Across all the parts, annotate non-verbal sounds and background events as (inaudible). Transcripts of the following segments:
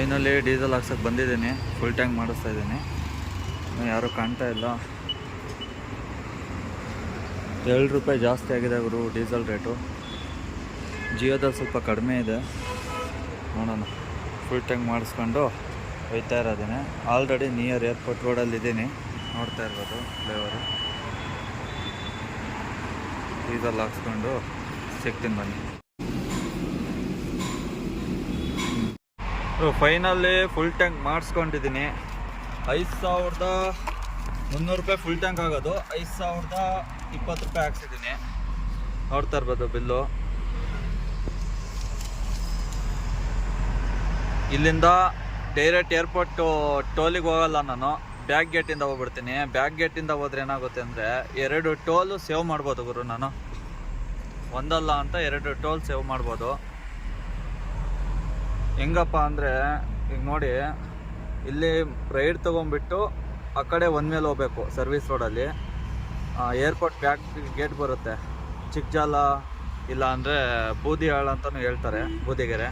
Finally diesel ಹಾಕ್ಸಕ್ಕೆ ಬಂದಿದ್ದೀನಿ. Full tank ಮಾಡಿಸ್ತಾ ಇದ್ದೀನಿ. ಯಾರೂ ಕಾಣ್ತಾ ಇಲ್ಲ. ಏಳು ರೂಪಾಯಿ ಜಾಸ್ತಿ ಆಗಿದೆ ಗುರು ಡೀಸೆಲ್ ರೇಟು. ಜಿಯೋದಲ್ಲಿ ಸ್ವಲ್ಪ ಕಡಿಮೆ ಇದೆ. ನೋಡೋಣ. ಫುಲ್ ಟ್ಯಾಂಕ್ ಮಾಡಿಸ್ಕೊಂಡು ಹೋಯ್ತಾ ಇರೋದೇನೆ. ಆಲ್ರೆಡಿ ನಿಯರ್ ಏರ್ಪೋರ್ಟ್ ರೋಡಲ್ಲಿ ಇದ್ದೀನಿ. ನೋಡ್ತಾ ಇರ್ಬೋದು ಫ್ಲೇವರು ಡೀಸೆಲ್ ಹಾಕ್ಸ್ಕೊಂಡು ಸಿಗ್ತೀನಿ ಬನ್ನಿ. ಫೈನಲ್ಲಿ ಫುಲ್ ಟ್ಯಾಂಕ್ ಮಾಡಿಸ್ಕೊಂಡಿದ್ದೀನಿ. ಐದು ಸಾವಿರದ ಮುನ್ನೂರು ರೂಪಾಯಿ ಫುಲ್ ಟ್ಯಾಂಕ್ ಆಗೋದು. ಐದು ಸಾವಿರದ ಇಪ್ಪತ್ತು ರೂಪಾಯಿ ಹಾಕ್ಸಿದ್ದೀನಿ. ನೋಡ್ತಾ ಇರ್ಬೋದು ಬಿಲ್ಲು. ಇಲ್ಲಿಂದ ಡೈರೆಕ್ಟ್ ಏರ್ಪೋರ್ಟು ಟೋಲಿಗೆ ಹೋಗಲ್ಲ ನಾನು. ಬ್ಯಾಕ್ ಗೇಟಿಂದ ಹೋಗ್ಬಿಡ್ತೀನಿ. ಬ್ಯಾಕ್ ಗೇಟಿಂದ ಹೋದ್ರೆ ಏನಾಗುತ್ತೆ ಅಂದರೆ, ಎರಡು ಟೋಲು ಸೇವ್ ಮಾಡ್ಬೋದು ಗುರು ನಾನು. ಒಂದಲ್ಲ ಅಂತ ಎರಡು ಟೋಲ್ ಸೇವ್ ಮಾಡ್ಬೋದು. ಹೆಂಗಪ್ಪ ಅಂದರೆ, ಈಗ ನೋಡಿ, ಇಲ್ಲಿ ರೈಡ್ ತೊಗೊಂಬಿಟ್ಟು ಆ ಕಡೆ ಒಂದ್ ಮೇಲೆ ಹೋಗ್ಬೇಕು ಸರ್ವಿಸ್ ರೋಡಲ್ಲಿ ಏರ್ಪೋರ್ಟ್ ಬ್ಯಾಕ್ ಗೇಟ್ ಬರುತ್ತೆ. ಚಿಕ್ಕಜಾಲ ಇಲ್ಲ ಅಂದರೆ ಬೂದಿಹಾಳ ಅಂತಲೂ ಹೇಳ್ತಾರೆ, ಬೂದಿಗೆರೆ.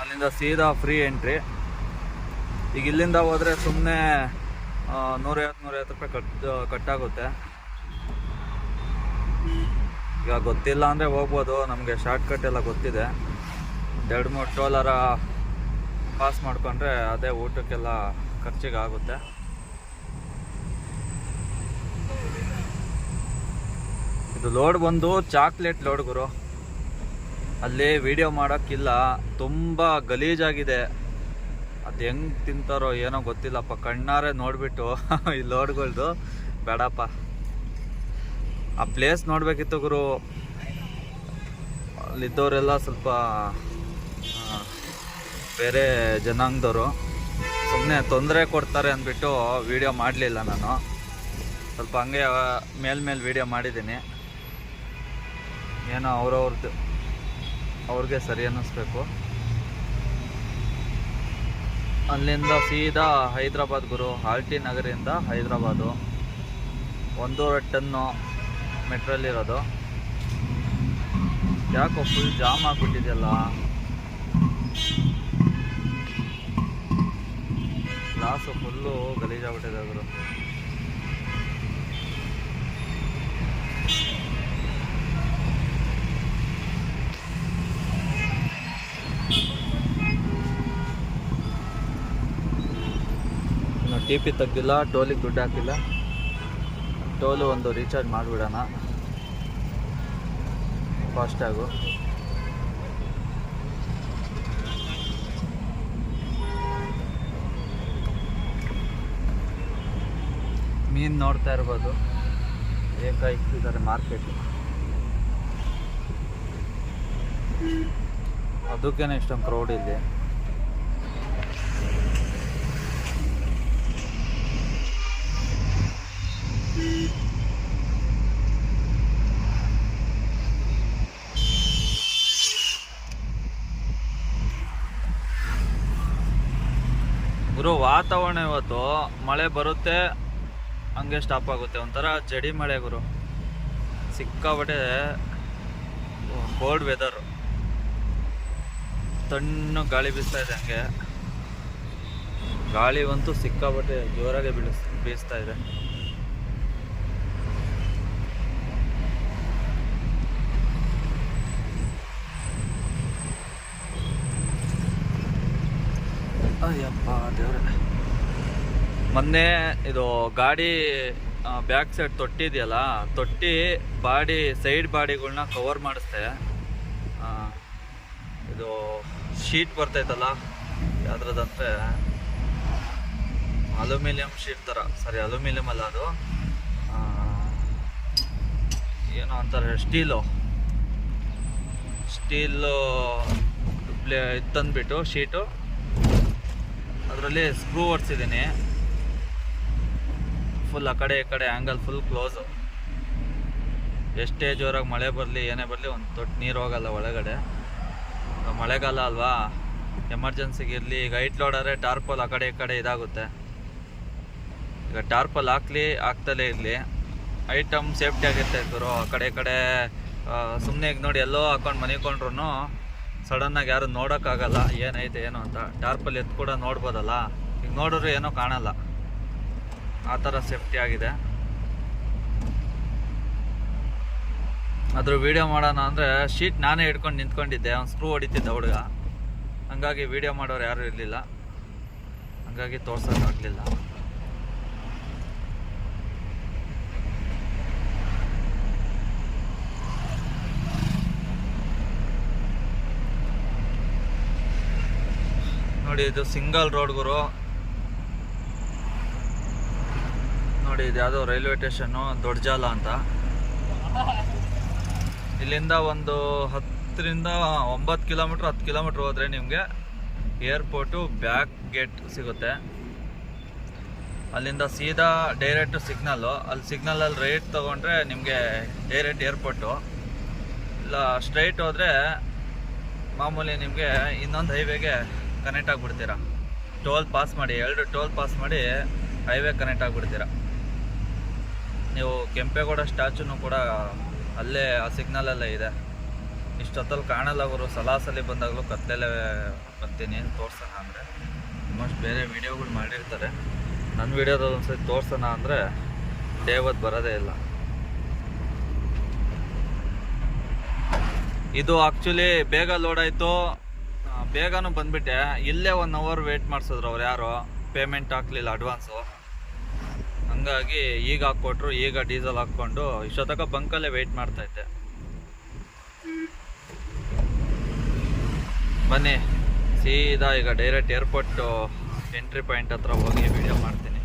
ಅಲ್ಲಿಂದ ಸೀದಾ ಫ್ರೀ ಎಂಟ್ರಿ ಈಗ ಇಲ್ಲಿಂದ ಹೋದರೆ ಸುಮ್ಮನೆ ನೂರೈವತ್ತು ನೂರೈವತ್ತು ರೂಪಾಯಿ ಕಟ್, ಕಟ್ಟಾಗುತ್ತೆ. ಈಗ ಗೊತ್ತಿಲ್ಲ ಅಂದರೆ ಹೋಗ್ಬೋದು. ನಮಗೆ ಶಾರ್ಟ್ ಕಟ್ ಎಲ್ಲ ಗೊತ್ತಿದೆ. ಎರಡು ಮೂರು ಟೋಲರ ಪಾಸ್ ಮಾಡಿಕೊಂಡ್ರೆ ಅದೇ ಊಟಕ್ಕೆಲ್ಲ ಖರ್ಚಿಗೆ ಆಗುತ್ತೆ. ಇದು ಲೋಡ್ ಬಂದು ಚಾಕ್ಲೇಟ್ ಲೋಡ್ ಗುರು. ಅಲ್ಲಿ ವಿಡಿಯೋ ಮಾಡೋಕ್ಕಿಲ್ಲ. ತುಂಬ ಗಲೀಜಾಗಿದೆ. ಅದು ಹೆಂಗೆ ತಿಂತಾರೋ ಏನೋ ಗೊತ್ತಿಲ್ಲಪ್ಪ. ಕಣ್ಣಾರೆ ನೋಡಿಬಿಟ್ಟು (laughs) ಈ ಲೋಡ್ಗಳ್ದು ಬೇಡಪ್ಪ. ಆ ಪ್ಲೇಸ್ ನೋಡಬೇಕಿತ್ತು ಗುರು. ಅಲ್ಲಿದ್ದವರೆಲ್ಲ ಸ್ವಲ್ಪ ಬೇರೆ ಜನಾಂಗದವರು. ಸುಮ್ಮನೆ ತೊಂದರೆ ಕೊಡ್ತಾರೆ ಅಂದ್ಬಿಟ್ಟು ವಿಡಿಯೋ ಮಾಡಲಿಲ್ಲ ನಾನು. ಸ್ವಲ್ಪ ಹಂಗೆ ಮೇಲ್ಮೇಲೆ ವೀಡಿಯೋ ಮಾಡಿದ್ದೀನಿ. ಏನೋ ಅವ್ರವ್ರದ್ದು ಅವ್ರಿಗೆ ಸರಿ ಅನ್ನಿಸ್ಬೇಕು. ಅಲ್ಲಿಂದ ಸೀದಾ ಹೈದ್ರಾಬಾದ್ ಗುರು ಆಲ್ಟಿ ನಗರಿಂದ ಹೈದ್ರಾಬಾದು. ಒಂದೂವರೆ ಟನ್ನು ಮೆಟ್ರಲ್ಲಿರೋದು. ಯಾಕೋ ಫುಲ್ ಜಾಮ್ ಆಗಿಬಿಟ್ಟಿದೆಯಲ್ಲ. ಗ್ಲಾಸು ಫುಲ್ಲು ಗಲೀಜಾಗ್ಬಿಟ್ಟಿದೆ ಅವರು ಟಿ ಪಿ ತೆಗ್ದಿಲ್ಲ ಟೋಲಿಗೆ ದುಡ್ಡು ಹಾಕಿಲ್ಲ. ಟೋಲು ಒಂದು ರೀಚಾರ್ಜ್ ಮಾಡಿಬಿಡೋಣ. ಫಾಸ್ಟಾಗು ಮೀನು ನೋಡ್ತಾ ಇರ್ಬೋದು. ಏಕಾಯಿಕ್ತಿದ್ದಾರೆ ಮಾರ್ಕೆಟ್ ಅದಕ್ಕೇನೆ ಇಷ್ಟೊಂದು ಕ್ರೌಡ್ ಇಲ್ಲಿ. ಗುರು, ವಾತಾವರಣ ಇವತ್ತು ಮಳೆ ಬರುತ್ತೆ, ಹಂಗೆ ಸ್ಟಾಪ್ ಆಗುತ್ತೆ. ಒಂಥರ ಜಡಿ ಮಳೆ ಗುರು. ಸಿಕ್ಕಾಬಟ್ಟೆ ಕೋಲ್ಡ್ ವೆದರು ತಣ್ಣು ಗಾಳಿ ಬೀಸ್ತಾ ಇದೆ ಹಂಗೆ. ಗಾಳಿ ಅಂತೂ ಸಿಕ್ಕಾಬಟ್ಟೆ ಜೋರಾಗಿ ಬೀಳಿಸ್ ಬೀಸ್ತಾ ಇದೆ. ಮೊನ್ನೆ ಇದು ಗಾಡಿ ಬ್ಯಾಕ್ ಸೈಡ್ ತೊಟ್ಟಿ ಇದೆಯಲ್ಲ ತೊಟ್ಟಿ ಬಾಡಿ ಸೈಡ್ ಬಾಡಿಗಳನ್ನ ಕವರ್ ಮಾಡಿಸ್ದೆ. ಆ, ಇದು ಶೀಟ್ ಬರ್ತೈತಲ್ಲ ಯಾವ್ದ್ರದಂದ್ರೆ ಅಲ್ಯೂಮಿನಿಯಂ ಶೀಟ್ ಥರ ಸರಿ ಅಲ್ಯೂಮಿನಿಯಂ ಅಲ್ಲ ಅದು. ಏನೋ ಅಂತಾರೆ ಸ್ಟೀಲು ಸ್ಟೀಲು ಪ್ಲೇ ತಂದುಬಿಟ್ಟು ಶೀಟು ಅದರಲ್ಲಿ ಸ್ಕ್ರೂ ಹೊಡ್ಸಿದ್ದೀನಿ ಫುಲ್ ಆ ಕಡೆ ಈ ಕಡೆ ಆ್ಯಂಗಲ್ ಫುಲ್ ಕ್ಲೋಸು ಎಷ್ಟೇ ಜೋರಾಗಿ ಮಳೆ ಬರಲಿ, ಏನೇ ಬರಲಿ, ಒಂದು ತೊಟ್ಟು ನೀರು ಹೋಗಲ್ಲ ಒಳಗಡೆ. ಮಳೆಗಾಲ ಅಲ್ವಾ? ಎಮರ್ಜೆನ್ಸಿಗೆ ಇರಲಿ, ಈಗ ಹೈಟ್ ಲೋಡಾದರೆ ಟಾರ್ಪಲ್ ಆ ಕಡೆ ಈ ಕಡೆ ಇದಾಗುತ್ತೆ. ಈಗ ಟಾರ್ಪಲ್ ಹಾಕ್ಲಿ, ಹಾಕ್ತಲೇ ಇರಲಿ. ಐಟಮ್ ಸೇಫ್ಟಿ ಆಗುತ್ತೆ ಆ ಕಡೆ ಈ ಕಡೆ ಸುಮ್ಮನೆ ಈಗ ನೋಡಿ ಎಲ್ಲೋ ಹಾಕೊಂಡು ಮನಿಕೊಂಡ್ರು ಸಡನ್ನಾಗಿ ಯಾರು ನೋಡೋಕ್ಕಾಗಲ್ಲ ಏನೈತೆ, ಏನು ಅಂತ. ಟಾರ್ಪಲ್ಲಿ ಎತ್ತು ಕೂಡ ನೋಡ್ಬೋದಲ್ಲ? ಈಗ ನೋಡಿದ್ರೆ ಏನೋ ಕಾಣಲ್ಲ. ಆ ಥರ ಸೇಫ್ಟಿ ಆಗಿದೆ. ಅದ್ರ ವೀಡಿಯೋ ಮಾಡೋಣ ಅಂದರೆ ಶೀಟ್ ನಾನೇ ಹಿಡ್ಕೊಂಡು ನಿಂತ್ಕೊಂಡಿದ್ದೆ. ಅವ್ನು ಸ್ಕ್ರೂ ಹೊಡಿತಿದ್ದ ಹುಡುಗ. ಹಂಗಾಗಿ ವಿಡಿಯೋ ಮಾಡೋರು ಯಾರೂ ಇರಲಿಲ್ಲ. ಹಂಗಾಗಿ ತೋರ್ಸೋಕ್ಕಾಗಲಿಲ್ಲ. ನೋಡಿ, ಇದು ಸಿಂಗಲ್ ರೋಡ್ ಗುರು. ನೋಡಿ, ಇದು ಯಾವುದೋ ರೈಲ್ವೆ ಸ್ಟೇಷನ್ನು, ದೊಡ್ಡಜಾಲ ಅಂತ. ಇಲ್ಲಿಂದ ಒಂದು ಹತ್ತರಿಂದ ಒಂಬತ್ತು ಕಿಲೋಮೀಟ್ರ್, ಹತ್ತು ಕಿಲೋಮೀಟ್ರ್ ಹೋದರೆ ನಿಮಗೆ ಏರ್ಪೋರ್ಟು ಬ್ಯಾಕ್ ಗೇಟ್ ಸಿಗುತ್ತೆ. ಅಲ್ಲಿಂದ ಸೀದಾ ಡೈರೆಕ್ಟ್ ಸಿಗ್ನಲ್ಲು. ಅಲ್ಲಿ ಸಿಗ್ನಲಲ್ಲಿ ರೈಟ್ ತೊಗೊಂಡ್ರೆ ನಿಮಗೆ ಡೈರೆಕ್ಟ್ ಏರ್ಪೋರ್ಟು. ಇಲ್ಲ, ಸ್ಟ್ರೈಟ್ ಹೋದರೆ ಮಾಮೂಲಿ ನಿಮಗೆ ಇನ್ನೊಂದು ಹೈವೇಗೆ ಕನೆಕ್ಟ್ ಆಗಿಬಿಡ್ತೀರಾ? ಟೋಲ್ ಪಾಸ್ ಮಾಡಿ, ಎರಡು ಟೋಲ್ ಪಾಸ್ ಮಾಡಿ ಹೈವೇ ಕನೆಕ್ಟ್ ಆಗಿಬಿಡ್ತೀರಾ? ನೀವು ಕೆಂಪೇಗೌಡ ಸ್ಟ್ಯಾಚುನು ಕೂಡ ಅಲ್ಲೇ ಆ ಸಿಗ್ನಲಲ್ಲೇ ಇದೆ. ಇಷ್ಟೊತ್ತಲ್ಲಿ ಕಾಣಲ್ಲ ಅವರು ಸಲಾಸಲಿ ಬಂದಾಗಲೂ ಕತ್ತಲೇ ಬರ್ತೀನಿ ತೋರ್ಸೋಣ ಅಂದರೆ? ಆಲ್ಮೋಸ್ಟ್ ಬೇರೆ ವೀಡಿಯೋಗಳು ಮಾಡಿರ್ತಾರೆ. ನನ್ನ ವೀಡಿಯೋದಲ್ಲಿ ಒಂದ್ಸರಿ ತೋರ್ಸೋಣ ಅಂದರೆ ದೇವತ್ ಬರೋದೇ ಇಲ್ಲ. ಇದು ಆ್ಯಕ್ಚುಲಿ ಬೇಗ ಲೋಡ್ ಆಯಿತು. ಬೇಗನೂ ಬಂದ್ಬಿಟ್ಟೆ. ಇಲ್ಲೇ ಒನ್ ಅವರ್ ವೇಟ್ ಮಾಡಿಸಿದ್ರು ಅವ್ರು ಯಾರು. ಪೇಮೆಂಟ್ ಹಾಕ್ಲಿಲ್ಲ ಅಡ್ವಾನ್ಸು ಹಂಗಾಗಿ ಈಗ ಹಾಕ್ಕೊಟ್ರು, ಈಗ ಡೀಸೆಲ್ ಹಾಕ್ಕೊಂಡು ಇಷ್ಟೊತ್ತಕ ಬಂಕಲ್ಲೇ ವೇಟ್ ಮಾಡ್ತಾ ಇದ್ದೆ. ಬನ್ನಿ, ಸೀದಾ ಈಗ ಡೈರೆಕ್ಟ್ ಏರ್ಪೋರ್ಟ್ ಎಂಟ್ರಿ ಪಾಯಿಂಟ್ ಹತ್ರ ಹೋಗಿ ವಿಡಿಯೋ ಮಾಡ್ತೀನಿ.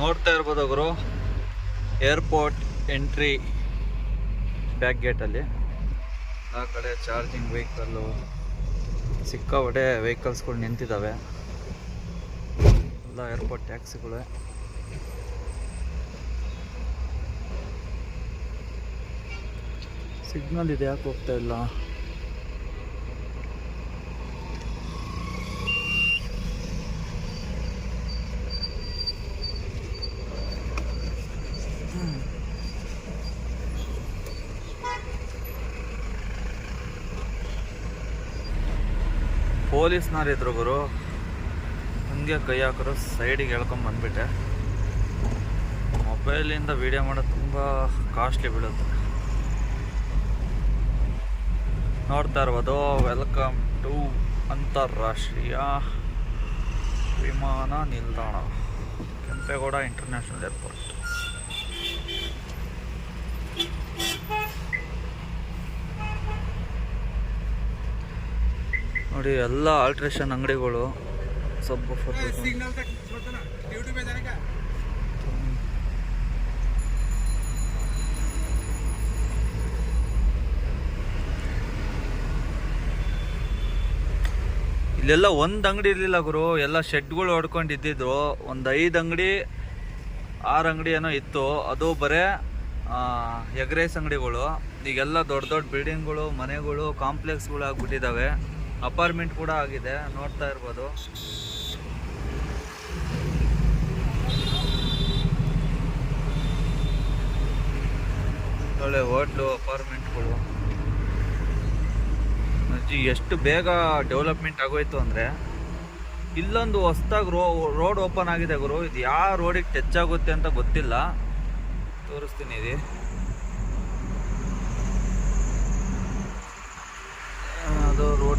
ನೋಡ್ತಾ ಇರ್ಬೋದು ಗುರು ಏರ್ಪೋರ್ಟ್ ಎಂಟ್ರಿ ಬ್ಯಾಕ್ ಗೇಟಲ್ಲಿ ಆ ಕಡೆ ಚಾರ್ಜಿಂಗ್ ವೆಹಿಕಲ್ಲು ಸಿಕ್ಕಾಪಟ್ಟೆ ವೆಹಿಕಲ್ಸ್ಗಳು ನಿಂತಿದ್ದಾವೆ. ಎಲ್ಲ ಏರ್ಪೋರ್ಟ್ ಟ್ಯಾಕ್ಸಿಗಳು. ಸಿಗ್ನಲ್ ಇದೆ ಯಾಕೆ ಹೋಗ್ತಾ ಇಲ್ಲ? ಪೊಲೀಸ್ನವ್ರಿದ್ರು ಗುರು. ಹಂಗೆ ಕೈ ಹಾಕಿದ್ರು ಸೈಡಿಗೆ ಹೇಳ್ಕೊಂಡ್ ಬಂದ್ಬಿಟ್ಟೆ. ಮೊಬೈಲಿಂದ ವಿಡಿಯೋ ಮಾಡೋದು ತುಂಬ ಕಾಸ್ಟ್ಲಿ ಬೀಳುತ್ತೆ ನೋಡ್ತಾ ಇರ್ಬೋದು. ವೆಲ್ಕಮ್ ಟು ಅಂತಾರಾಷ್ಟ್ರೀಯ ವಿಮಾನ ನಿಲ್ದಾಣ. ಕೆಂಪೇಗೌಡ ಇಂಟರ್ನ್ಯಾಷನಲ್ ಏರ್ಪೋರ್ಟ್ ನೋಡಿ ಎಲ್ಲ ಆಲ್ಟ್ರೇಷನ್ ಅಂಗಡಿಗಳು. ಸಬ್ ಇಲ್ಲೆಲ್ಲ ಒಂದು ಅಂಗಡಿ ಇರಲಿಲ್ಲ ಗುರು ಎಲ್ಲ ಶೆಡ್ಗಳು ಹೊಡ್ಕೊಂಡು ಇದ್ದಿದ್ರು. ಒಂದು ಐದು ಅಂಗಡಿ ಆರು ಅಂಗಡಿ ಏನೋ ಇತ್ತು. ಅದು ಬರೇ ಎಗ್ ರೈಸ್ ಅಂಗಡಿಗಳು. ಈಗೆಲ್ಲ ದೊಡ್ಡ ದೊಡ್ಡ ಬಿಲ್ಡಿಂಗ್ಗಳು ಮನೆಗಳು ಕಾಂಪ್ಲೆಕ್ಸ್ಗಳು ಆಗಿಬಿಟ್ಟಿದ್ದಾವೆ ಅಪಾರ್ಟ್ಮೆಂಟ್ ಕೂಡ ಆಗಿದೆ, ನೋಡ್ತಾ ಇರ್ಬೋದು. ಒಳ್ಳೆ ಹೋಟ್ಲು, ಅಪಾರ್ಟ್ಮೆಂಟ್ಗಳು. ಎಷ್ಟು ಬೇಗ ಡೆವಲಪ್ಮೆಂಟ್ ಆಗೋಯ್ತು ಅಂದರೆ, ಇಲ್ಲೊಂದು ಹೊಸ್ದಾಗಿ ರೋ, ರೋಡ್ ಓಪನ್ ಆಗಿದೆ ಗುರು. ಇದು ಯಾವ ರೋಡಿಗೆ ಟಚ್ ಆಗುತ್ತೆ ಅಂತ ಗೊತ್ತಿಲ್ಲ. ತೋರಿಸ್ತೀನಿ ಇದು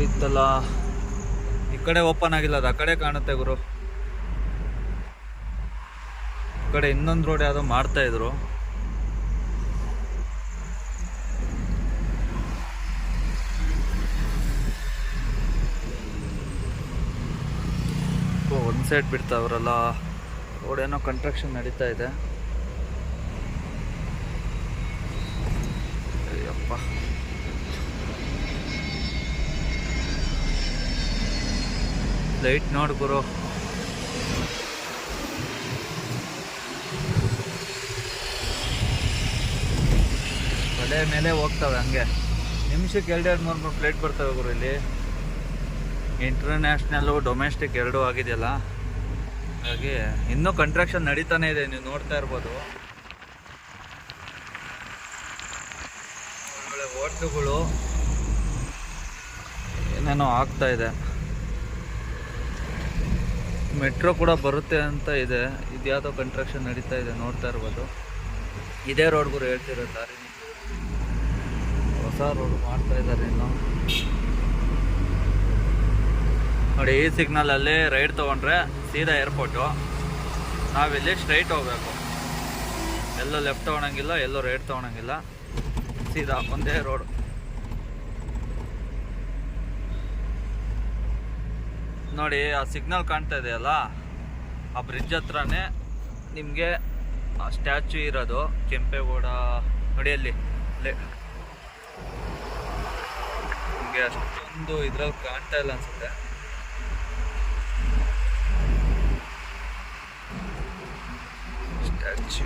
ಇತ್ತಲ್ಲ ಈ ಕಡೆ ಓಪನ್ ಆಗಿಲ್ಲ, ಅದು ಆ ಕಡೆ ಕಾಣುತ್ತೆ ಗುರು. ಈ ಕಡೆ ಇನ್ನೊಂದು ರೋಡ್ ಯಾವುದೋ ಮಾಡ್ತಾ ಇದ್ರು. ಒಂದು ಸೈಡ್ ಬಿಡ್ತಾವ್ರಲ್ಲ ರೋಡ್ ಏನೋ ಕನ್ಸ್ಟ್ರಕ್ಷನ್ ನಡೀತಾ ಇದೆ. ಲೈಟ್ ನೋಡಿ ಗುರು. ಕಡೆ ಮೇಲೆ ಹೋಗ್ತವೆ ಹಂಗೆ. ನಿಮಿಷಕ್ಕೆ ಎರಡು ಮೂರು ಮೂರು ಪ್ಲೇಟ್ ಬರ್ತವೆ ಗುರು ಇಲ್ಲಿ. ಇಂಟರ್ನ್ಯಾಷನಲ್ಲು ಡೊಮೆಸ್ಟಿಕ್ ಎರಡೂ ಆಗಿದೆಯಲ್ಲ. ಹಾಗಾಗಿ ಇನ್ನೂ ಕಂಟ್ರಾಕ್ಷನ್ ನಡೀತಾನೆ ಇದೆ, ನೀವು ನೋಡ್ತಾ ಇರ್ಬೋದು. ಹೋಟ್ಲುಗಳು. ಏನೇನೋ ಆಗ್ತಾ ಇದೆ. ಮೆಟ್ರೋ ಕೂಡ ಬರುತ್ತೆ ಅಂತ ಇದೆ. ಇದ್ಯಾವುದೋ ಕನ್ಸ್ಟ್ರಕ್ಷನ್ ನಡೀತಾ ಇದೆ, ನೋಡ್ತಾ ಇರ್ಬೋದು. ಇದೇ ರೋಡ್ಗೂ ಹೇಳ್ತಿರೋ ದಾರಿ ಹೊಸ ರೋಡ್ ಮಾಡ್ತಾ ಇದ್ದಾರೆ ಇನ್ನು ನೋಡಿ, ಈ ಸಿಗ್ನಲಲ್ಲಿ ರೈಡ್ ತೊಗೊಂಡ್ರೆ ಸೀದಾ ಏರ್ಪೋರ್ಟು ನಾವಿಲ್ಲಿ ಸ್ಟ್ರೈಟ್ ಹೋಗ್ಬೇಕು. ಎಲ್ಲೋ ಲೆಫ್ಟ್ ತೊಗೊಳಂಗಿಲ್ಲ, ಎಲ್ಲೋ ರೈಟ್ ತೊಗೊಳಂಗಿಲ್ಲ. ಸೀದಾ ಒಂದೇ ರೋಡ್ ನೋಡಿ, ಆ ಸಿಗ್ನಲ್ ಕಾಣ್ತಾ ಇದೆಯಲ್ಲ? ಆ ಬ್ರಿಡ್ಜ್ ಹತ್ರನೇ ನಿಮಗೆ ಸ್ಟ್ಯಾಚು ಇರೋದು ಕೆಂಪೇಗೌಡ ನೋಡಿ ಅಲ್ಲಿ ಅಲ್ಲೇ ನಿಮಗೆ ಅಷ್ಟೊಂದು ಇದ್ರಲ್ಲಿ ಕಾಣ್ತಾ ಇಲ್ಲ ಅನ್ಸುತ್ತೆ. ಸ್ಟ್ಯಾಚು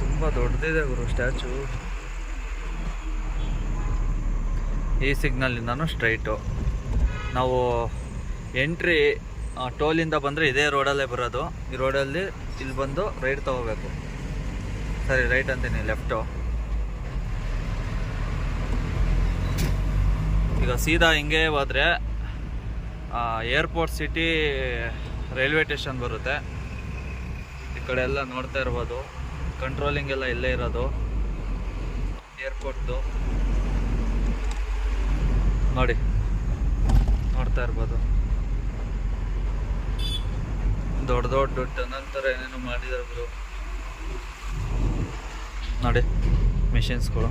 ತುಂಬ ದೊಡ್ಡದಿದೆ ಗುರು ಸ್ಟ್ಯಾಚು ಈ ಸಿಗ್ನಲ್ಲಿಂದನೂ ಸ್ಟ್ರೈಟು. ನಾವು ಎಂಟ್ರಿ ಟೋಲಿಂದ ಬಂದರೆ ಇದೇ ರೋಡಲ್ಲೇ ಬರೋದು. ಈ ರೋಡಲ್ಲಿ ಇಲ್ಲಿ ಬಂದು ರೈಟ್ ತೊಗೋಬೇಕು. ಸರಿ, ರೈಟ್ ಅಂತೀನಿ, ಲೆಫ್ಟು. ಈಗ ಸೀದಾ ಹಿಂಗೆ ಹೋದರೆ ಏರ್ಪೋರ್ಟ್ ಸಿಟಿ ರೈಲ್ವೆ ಸ್ಟೇಷನ್ ಬರುತ್ತೆ. ಈ ಕಡೆ ಎಲ್ಲ ನೋಡ್ತಾ ಇರ್ಬೋದು. ಕಂಟ್ರೋಲಿಂಗ್ ಎಲ್ಲ ಇಲ್ಲೇ ಇರೋದು. ಏರ್ಪೋರ್ಟ್ದು. ನೋಡಿ. ನೋಡ್ತಾ ಇರ್ಬೋದು. ದೊಡ್ಡ ದೊಡ್ಡ ಟನಲ್ ಥರ ಏನೇನು ಮಾಡಿದಾರೆ ನೋಡಿ ಮಿಷಿನ್ಸ್ಗಳು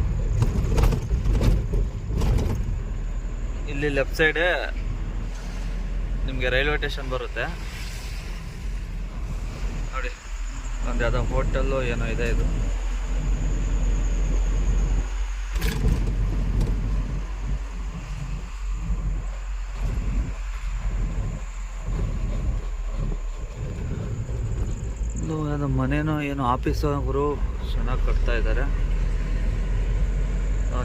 ಇಲ್ಲಿ ಲೆಫ್ಟ್ ಸೈಡೇ ನಿಮಗೆ ರೈಲ್ವೆ ಸ್ಟೇಷನ್ ಬರುತ್ತೆ. ನೋಡಿ, ಒಂದು ಯಾವುದೋ ಹೋಟೆಲ್ಲು ಏನೋ ಇದು ಇದು ಯಾವುದೋ ಮನೇನೋ ಏನು ಆಫೀಸ್ ಗುರು ಚೆನ್ನಾಗಿ ಕಟ್ತಾ ಇದ್ದಾರೆ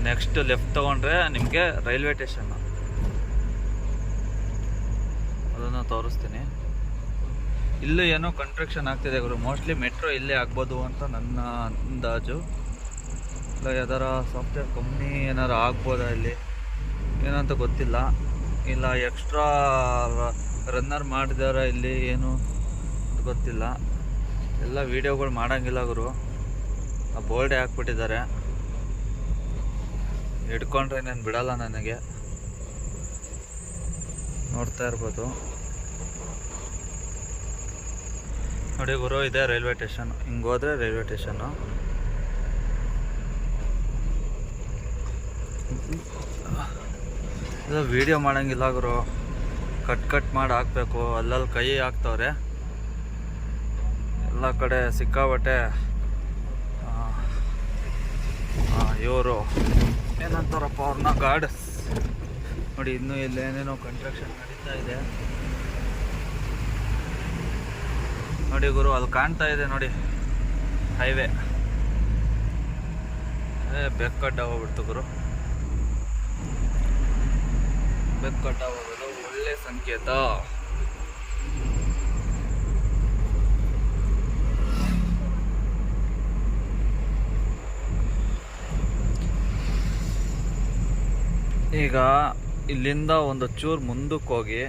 ನೆಕ್ಸ್ಟ್ ಲೆಫ್ಟ್ ತಗೊಂಡ್ರೆ ನಿಮಗೆ ರೈಲ್ವೆ ಸ್ಟೇಷನ್ ಅದನ್ನು ತೋರಿಸ್ತೀನಿ. ಇಲ್ಲೂ ಏನೋ ಕನ್ಸ್ಟ್ರಕ್ಷನ್ ಆಗ್ತಿದೆ ಗುರು. ಮೋಸ್ಟ್ಲಿ ಮೆಟ್ರೋ ಇಲ್ಲೇ ಆಗ್ಬೋದು ಅಂತ ನನ್ನ ಅಂದಾಜು. ಇಲ್ಲ, ಯಾವ್ದಾರ ಸಾಫ್ಟ್ವೇರ್ ಕಂಪ್ನಿ ಏನಾರು ಆಗ್ಬೋದಾ ಇಲ್ಲಿ? ಏನಂತ ಗೊತ್ತಿಲ್ಲ. ಇಲ್ಲ ಎಕ್ಸ್ಟ್ರಾ ರನ್ನರ್ ಮಾಡಿದಾರ ಇಲ್ಲಿ ಏನು ಗೊತ್ತಿಲ್ಲ. ಎಲ್ಲ ವೀಡಿಯೋಗಳು ಮಾಡೋಂಗಿಲ್ಲ ಗುರು. ಆ ಬೋರ್ಡೆ ಹಾಕ್ಬಿಟ್ಟಿದ್ದಾರೆ. ಹಿಡ್ಕೊಂಡ್ರೆ ನಾನು ಬಿಡಲ್ಲ ನನಗೆ. ನೋಡ್ತಾ ಇರ್ಬೋದು. ನೋಡಿ ಗುರು, ಇದೆ ರೈಲ್ವೆ ಸ್ಟೇಷನ್. ಹಿಂಗೆ ಹೋದ್ರೆ ರೈಲ್ವೆ ಸ್ಟೇಷನ್ನು. ಇದು ವಿಡಿಯೋ ಮಾಡೋಂಗಿಲ್ಲ ಗುರು. ಕಟ್ ಕಟ್ ಮಾಡಿ ಹಾಕ್ಬೇಕು. ಅಲ್ಲಲ್ಲಿ ಕೈ ಹಾಕ್ತವ್ರೆ. ಎಲ್ಲ ಕಡೆ ಸಿಕ್ಕಾಬಟ್ಟೆ ಇವರು ಏನಂತಾರಪ್ಪ ಅವ್ರನ್ನ ಗಾರ್ಡ್ಸ್ ನೋಡಿ, ಇನ್ನೂ ಇಲ್ಲಿ ಏನೇನೋ ಕನ್ಸ್ಟ್ರಕ್ಷನ್ ನಡೀತಾ ಇದೆ. ನೋಡಿ ಗುರು, ಅದು ಕಾಣ್ತಾ ಇದೆ ನೋಡಿ ಹೈವೇ ಏ ಬೆಕ್ಕಡ್ಡ ಹೋಗ್ಬಿಡ್ತು ಗುರು. ಬೆಕ್ಕಡ್ಡ ಹೋಗೋದು ಒಳ್ಳೆ ಸಂಕೇತ. ಈಗ ಇಲ್ಲಿಂದ ಒಂದು ಚೂರು ಮುಂದಕ್ಕೆ ಹೋಗಿ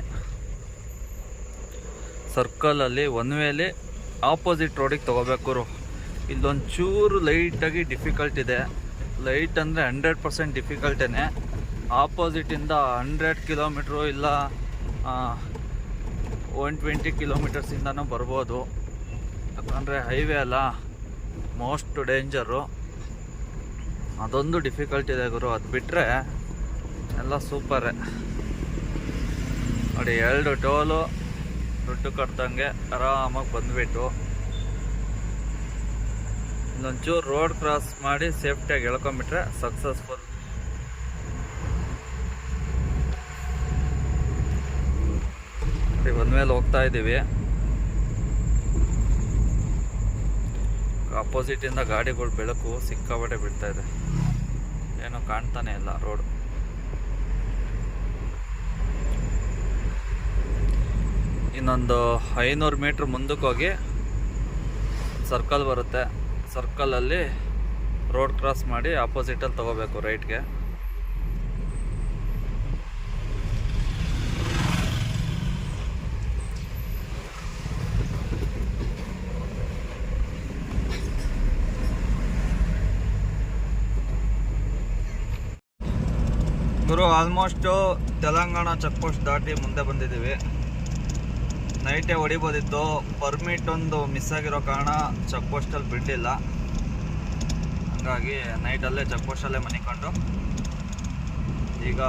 ಸರ್ಕಲಲ್ಲಿ ಒನ್ ವೇಲಿ ಆಪೋಸಿಟ್ ರೋಡಿಗೆ ತೊಗೋಬೇಕು ಇಲ್ಲೊಂದು ಚೂರು ಲೈಟಾಗಿ ಡಿಫಿಕಲ್ಟ್ ಇದೆ. ಲೈಟ್ ಅಂದರೆ ಹಂಡ್ರೆಡ್ ಪರ್ಸೆಂಟ್ ಡಿಫಿಕಲ್ಟೇ ಆಪೋಸಿಟಿಂದ ಹಂಡ್ರೆಡ್ ಕಿಲೋಮೀಟ್ರು ಇಲ್ಲ ಒನ್ ಟ್ವೆಂಟಿ ಕಿಲೋಮೀಟರ್ಸಿಂದನೂ ಬರ್ಬೋದು. ಯಾಕಂದರೆ ಹೈವೇ ಅಲ್ಲ ಮೋಸ್ಟ್ ಡೇಂಜರು ಅದೊಂದು ಡಿಫಿಕಲ್ಟ್ ಇದೆ ಗುರು. ಅದು ಬಿಟ್ಟರೆ ಎಲ್ಲ ಸೂಪರೇ ನೋಡಿ, ಎರಡು ಟೋಲು ದುಡ್ಡು ಕಟ್ದಂಗೆ ಆರಾಮಾಗಿ ಬಂದ್ಬಿಟ್ಟು ಇಲ್ಲೊಂಚೂರು ರೋಡ್ ಕ್ರಾಸ್ ಮಾಡಿ ಸೇಫ್ಟಿಯಾಗಿ ಎಳ್ಕೊಂಬಿಟ್ರೆ ಸಕ್ಸಸ್ಫುಲ್ ಮೇಲೆ ಹೋಗ್ತಾ ಇದ್ದೀವಿ. ಅಪೋಸಿಟಿಂದ ಗಾಡಿಗಳು ಬೆಳಕು ಸಿಕ್ಕಾಬಟ್ಟೆ ಬಿಡ್ತಾ ಇದೆ. ಏನೋ ಕಾಣ್ತಾನೆ ಇಲ್ಲ ರೋಡ್ ಇನ್ನೊಂದು ಐನೂರು ಮೀಟ್ರ್ ಮುಂದಕ್ಕೆ ಹೋಗಿ ಸರ್ಕಲ್ ಬರುತ್ತೆ. ಸರ್ಕಲಲ್ಲಿ ರೋಡ್ ಕ್ರಾಸ್ ಮಾಡಿ ಆಪೋಸಿಟಲ್ಲಿ ತೊಗೋಬೇಕು ರೈಟ್ಗೆ ಗುರು ಆಲ್ಮೋಸ್ಟು ತೆಲಂಗಾಣ ಚೆಕ್ಪೋಸ್ಟ್ ದಾಟಿ ಮುಂದೆ ಬಂದಿದ್ದೀವಿ. ನೈಟೇ ಹೊಡಿಬೋದಿತ್ತು. ಪರ್ಮಿಟ್ ಒಂದು ಮಿಸ್ ಆಗಿರೋ ಕಾರಣ ಚೆಕ್ ಪೋಸ್ಟಲ್ಲಿ ಬಿಡಲಿಲ್ಲ. ಹಂಗಾಗಿ ನೈಟಲ್ಲೇ ಚೆಕ್ ಪೋಸ್ಟಲ್ಲೇ ಮನಿಕೊಂಡು ಈಗ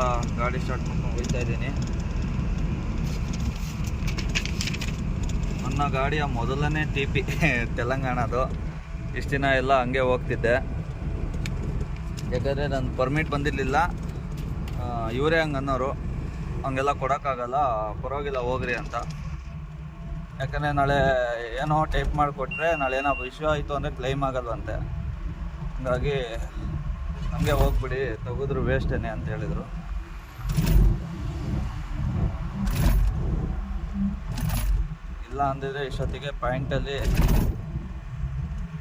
ಗಾಡಿ ಸ್ಟಾರ್ಟ್ ಮಾಡ್ಕೊಂಡು ಹೋಗ್ತಾ ಇದ್ದೀನಿ. ನನ್ನ ಗಾಡಿಯ ಮೊದಲನೇ ಟಿ ಪಿ (laughs) ತೆಲಂಗಾಣದು. ಇಷ್ಟು ದಿನ ಎಲ್ಲ ಹಂಗೆ ಹೋಗ್ತಿದ್ದೆ. ಯಾಕಂದರೆ ನನ್ನ ಪರ್ಮಿಟ್ ಬಂದಿರಲಿಲ್ಲ. ಇವರೇ ಹಂಗೆ ಅನ್ನೋರು. ಹಂಗೆಲ್ಲ ಕೊಡೋಕ್ಕಾಗಲ್ಲ. ಪರವಾಗಿಲ್ಲ, ಹೋಗ್ರಿ ಅಂತ. ಯಾಕಂದರೆ ನಾಳೆ ಏನೋ ಟೈಪ್ ಮಾಡಿಕೊಟ್ರೆ ನಾಳೆ ಏನೋ ಇಶ್ಯೂ ಆಯಿತು ಅಂದರೆ ಕ್ಲೈಮ್ ಆಗಲ್ವಂತೆ. ಹಾಗಾಗಿ ಹಂಗೆ ಹೋಗ್ಬಿಡಿ, ತೆಗೆದ್ರು ವೇಸ್ಟೇನೆ ಅಂತ ಹೇಳಿದರು. ಇಲ್ಲ ಅಂದಿದ್ರೆ ಇಷ್ಟೊತ್ತಿಗೆ ಪಾಯಿಂಟಲ್ಲಿ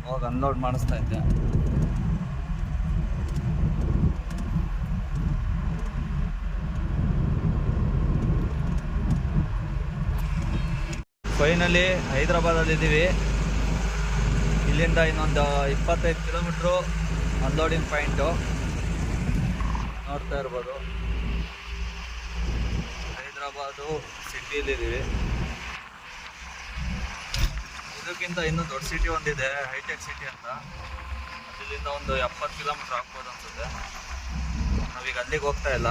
ಹೋಗಿ ಅನ್ಲೋಡ್ ಮಾಡಿಸ್ತಾ ಇದ್ದೆ. ಫೈನಲಿ ಹೈದ್ರಾಬಾದಲ್ಲಿದ್ದೀವಿ. ಇಲ್ಲಿಂದ ಇನ್ನೊಂದು ಇಪ್ಪತ್ತೈದು ಕಿಲೋಮೀಟ್ರು ಅನ್ಲೋಡಿಂಗ್ ಪಾಯಿಂಟು. ನೋಡ್ತಾ ಇರ್ಬೋದು. ಹೈದ್ರಾಬಾದು ಸಿಟಿಲಿದ್ದೀವಿ ಇದಕ್ಕಿಂತ ಇನ್ನೂ ದೊಡ್ಡ ಸಿಟಿ ಒಂದಿದೆ, ಹೈಟೆಕ್ ಸಿಟಿ ಅಂತ. ಇಲ್ಲಿಂದ ಒಂದು ಎಪ್ಪತ್ತು ಕಿಲೋಮೀಟ್ರ್ ಆಗ್ಬೋದು ಅನ್ಸುತ್ತೆ. ನಾವೀಗ ಅಲ್ಲಿಗೆ ಹೋಗ್ತಾ ಇಲ್ಲ.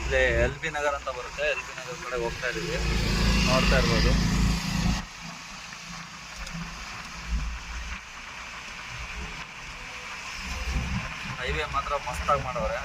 ಇಲ್ಲಿ ಎಲ್ ಬಿ ನಗರ್ ಅಂತ ಬರುತ್ತೆ. ಎಲ್ ಬಿ ನಗರ್ ಕಡೆ ಹೋಗ್ತಾ ಇದ್ದೀವಿ. ನೋಡ್ತಾ ಇರ್ಬೋದು. ಹೈವೇ ಮಾತ್ರ ಮಸ್ತಾಗಿ ಮಾಡವ್ರೆ.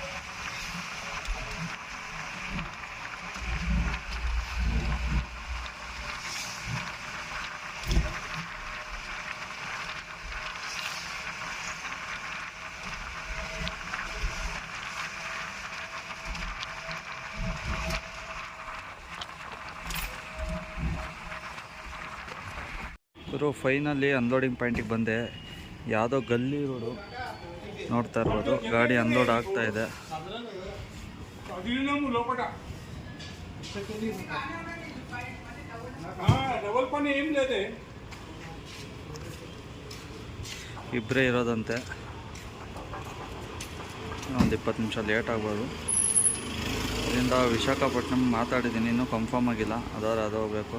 ಇವರು ಫೈನಲಿ ಅನ್ಲೋಡಿಂಗ್ ಪಾಯಿಂಟಿಗೆ ಬಂದೆ. ಯಾವುದೋ ಗಲ್ಲಿ ರೋಡು ನೋಡ್ತಾ ಇರ್ಬೋದು. ಗಾಡಿ ಅನ್ಲೋಡ್ ಆಗ್ತಾ ಇದೆ. ಇಬ್ಬರೇ ಇರೋದಂತೆ. ಒಂದು ಇಪ್ಪತ್ತು ನಿಮಿಷ ಲೇಟ್ ಆಗ್ಬೋದು. ಇದರಿಂದ ವಿಶಾಖಪಟ್ಟಣಂ ಮಾತಾಡಿದ್ದೀನಿ, ಇನ್ನೂ ಕನ್ಫರ್ಮ್ ಆಗಿಲ್ಲ. ಅದಾದ್ರೆ ಅದು ಹೋಗ್ಬೇಕು